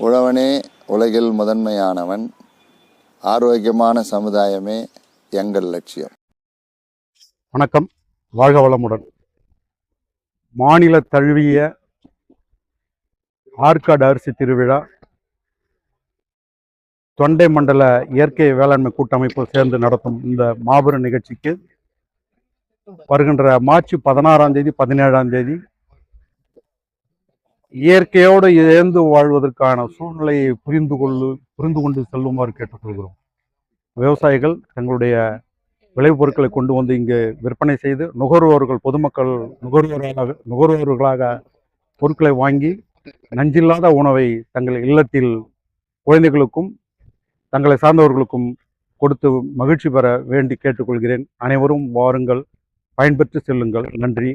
உழவனே உலகில் முதன்மையானவன் ஆரோக்கியமான சமுதாயமே எங்கள் லட்சியம். வணக்கம். வாழ்க வளமுடன். மாநில தழுவிய ஆற்காடு அரிசி திருவிழா தொண்டை மண்டல இயற்கை வேளாண்மை கூட்டமைப்பு சேர்ந்து நடத்தும் இந்த மாபெரும் நிகழ்ச்சிக்கு வருகின்ற மார்ச் பதினாறாம் தேதி பதினேழாம் தேதி இயற்கையோடு இழந்து வாழ்வதற்கான சூழ்நிலையை புரிந்து கொள்ளு புரிந்து கொண்டு செல்லுமாறு கேட்டுக்கொள்கிறோம். விவசாயிகள் தங்களுடைய விளைபொருட்களை கொண்டு வந்து இங்கு விற்பனை செய்து நுகர்வோர்கள் பொதுமக்கள் நுகர்வோர்களாக நுகர்வோர்களாக பொருட்களை வாங்கி நஞ்சில்லாத உணவை தங்கள் இல்லத்தில் குழந்தைகளுக்கும் தங்களை சார்ந்தவர்களுக்கும் கொடுத்து மகிழ்ச்சி பெற வேண்டி கேட்டுக்கொள்கிறேன். அனைவரும் வாருங்கள் பயன்பெற்று செல்லுங்கள். நன்றி